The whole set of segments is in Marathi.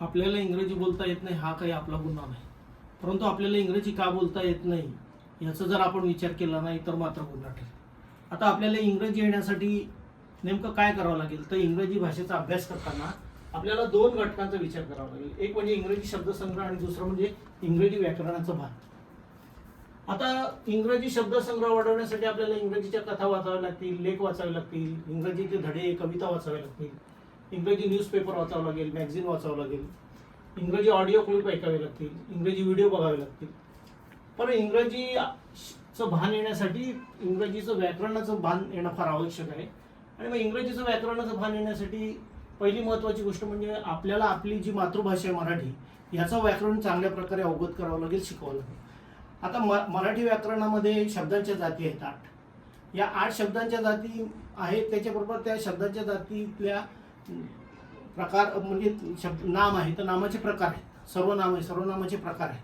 आपल्याला इंग्रजी बोलता येत नाही हा काही आपला गुन्हा नाही. परंतु आपल्याला इंग्रजी का बोलता येत नाही याचा जर आपण विचार केला नाही तर मात्र गुन्हा ठरेल. आता आपल्याला इंग्रजी येण्यासाठी नेमकं काय करावं लागेल? तर इंग्रजी भाषेचा अभ्यास करताना आपल्याला दोन घटकांचा विचार करावा लागेल. एक म्हणजे इंग्रजी शब्दसंग्रह आणि दुसरं म्हणजे इंग्रजी व्याकरणाचं भाग आता इंग्रजी शब्दसंग्रह वाढवण्यासाठी आपल्याला इंग्रजीच्या कथा वाचाव्या लागतील लेख वाचावे लागतील इंग्रजीचे धडे कविता वाचाव्या लागतील. इंग्रजी न्यूजपेपर वाचावं लागेल मॅगझिन वाचावं लागेल. इंग्रजी ऑडिओ क्लिप ऐकावे लागतील इंग्रजी व्हिडिओ बघावे लागतील. पण इंग्रजीचं भान येण्यासाठी इंग्रजीचं व्याकरणाचं भान येणं फार आवश्यक आहे. आणि मग इंग्रजीचं व्याकरणाचं भान येण्यासाठी पहिली महत्त्वाची गोष्ट म्हणजे आपल्याला आपली जी मातृभाषा आहे मराठी याचं व्याकरण चांगल्या प्रकारे अवगत करावं लागेल शिकावं लागेल. आता म मराठी व्याकरणामध्ये शब्दांच्या जाती आहेत आठ. या आठ शब्दांच्या जाती आहेत त्याच्याबरोबर त्या शब्दांच्या जातीतल्या प्रकार म्हणजे शब्द नाम आहे तर नामाचे प्रकार आहेत. सर्वनाम आहे सर्वनामाचे प्रकार आहेत.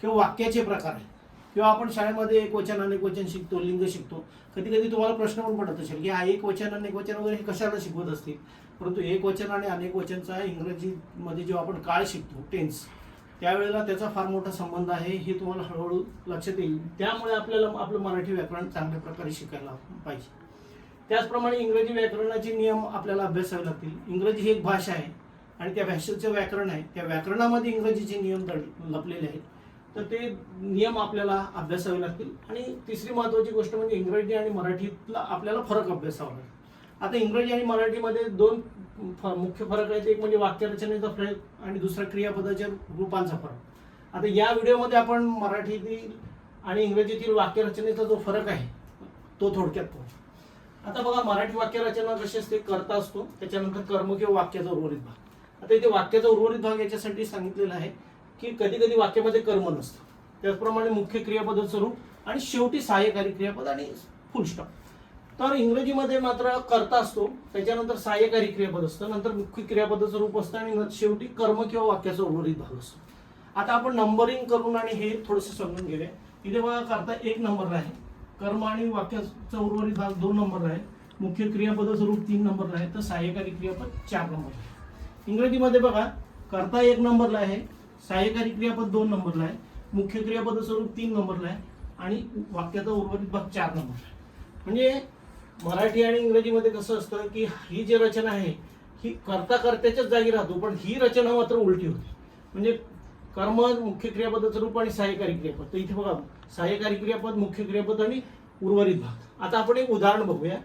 किंवा वाक्याचे प्रकार आहेत. किंवा आपण शाळेमध्ये एक वचन अनेक वचन शिकतो लिंग शिकतो. कधी कधी तुम्हाला प्रश्न पण पडत असेल की हा एक वचन अनेक वचन वगैरे हे कशाला शिकवत असतील? परंतु एक वचन आणि अनेक वचनचा इंग्रजीमध्ये जेव्हा आपण काळ शिकतो टेन्स त्यावेळेला त्याचा फार मोठा संबंध आहे हे तुम्हाला हळूहळू लक्षात येईल. त्यामुळे आपल्याला आपलं मराठी व्याकरण चांगल्या प्रकारे शिकायला पाहिजे. त्याचप्रमाणे इंग्रजी व्याकरणाचे नियम आपल्याला अभ्यासावे लागतील. इंग्रजी ही एक भाषा आहे आणि त्या भाषेचं व्याकरण आहे. त्या व्याकरणामध्ये इंग्रजीचे नियम लपलेले आहेत. तर ते नियम आपल्याला अभ्यासावे लागतील. आणि तिसरी महत्त्वाची गोष्ट म्हणजे इंग्रजी आणि मराठीतला आपल्याला फरक अभ्यासावा लागेल. आता इंग्रजी आणि मराठीमध्ये दोन फ- मुख्य फरक आहेत. एक म्हणजे वाक्यरचनेचा फरक आणि दुसरा क्रियापदाच्या रूपांचा फरक. आता या व्हिडिओमध्ये आपण मराठीतील आणि इंग्रजीतील वाक्यरचनेचा जो फरक आहे तो थोडक्यात पाहू. आता बघा मराठी वाक्यरचना कशी असते करता असतो त्याच्यानंतर कर्म किंवा वाक्याचा उर्वरित भाग. आता इथे वाक्याचा उर्वरित भाग याच्यासाठी सांगितलेला आहे की कधी कधी वाक्यामध्ये कर्म नसतं. त्याचप्रमाणे मुख्य क्रियापद स्वरूप आणि शेवटी सहाय्यकारी क्रियापद आणि फुल स्टॉप तर इंग्रजीमध्ये मात्र करता असतो त्याच्यानंतर सहाय्यकारी क्रियापद असतं नंतर मुख्य क्रियापदाचं रूप असतं आणि शेवटी कर्म किंवा वाक्याचा उर्वरित भाग असतो. आता आपण नंबरिंग करून आणि हे थोडंसं समजून घेऊया. इथे बघा करता एक नंबर आहे. कर्म आणि वाक्याचा उर्वरित भाग दोन नंबरला आहे. मुख्य क्रियापद स्वरूप तीन नंबरला आहे. तर सहाय्यकारी क्रियापद चार नंबरला आहे. इंग्रजीमध्ये बघा कर्ता एक नंबरला आहे सहाय्यकारी क्रियापद दोन नंबरला आहे मुख्य क्रियापद स्वरूप तीन नंबरला आहे आणि वाक्याचा उर्वरित भाग चार नंबरला आहे. म्हणजे मराठी आणि इंग्रजीमध्ये कसं असतं की ही जी रचना आहे ही कर्ता कर्त्याच्याच जागी राहतो पण ही रचना मात्र उलटी होती. म्हणजे कर्म मुख्य क्रियापदाचं रूप आणि सहाय्यकारी क्रियापद. तर इथे बघा सहाय्यकारी क्रियापद मुख्य क्रियापद आणि उर्वरित भाग. आता आपण एक उदाहरण बघूया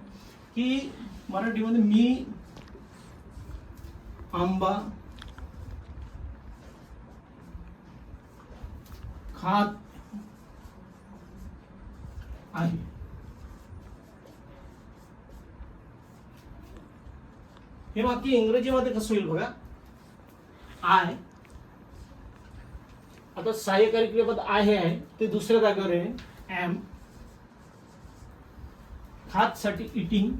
की मराठीमध्ये मी आंबा खात आहे. हे वाक्य इंग्रजीमध्ये कसं होईल बघा? आय आता सहाय्यकारी क्रियापद आहे आहे. ते दुसऱ्या जागेवर आहे एम खात साठी इटिंग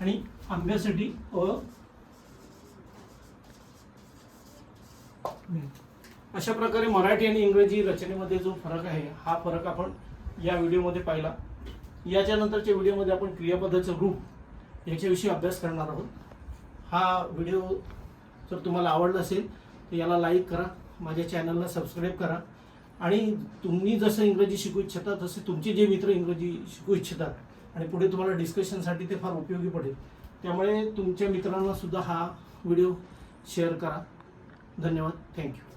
आणि आंब्यासाठी अ. अशा प्रकारे मराठी आणि इंग्रजी रचनेमध्ये जो फरक आहे हा फरक आपण या व्हिडिओमध्ये पाहिला. याच्यानंतरच्या व्हिडिओमध्ये आपण क्रियापदाचं रूप याच्याविषयी अभ्यास करणार आहोत. हा व्हिडिओ जर तुम्हाला आवडला असेल तर याला लाईक करा माझ्या चॅनलला सबस्क्राईब करा. आणि तुम्ही जसं इंग्रजी शिकू इच्छिता तसे तुमचे जे मित्र इंग्रजी शिकू इच्छितात आणि पुढे तुम्हाला डिस्कशनसाठी ते फार उपयोगी पडेल. त्यामुळे तुमच्या मित्रांनासुद्धा हा व्हिडिओ शेअर करा. धन्यवाद. थँक्यू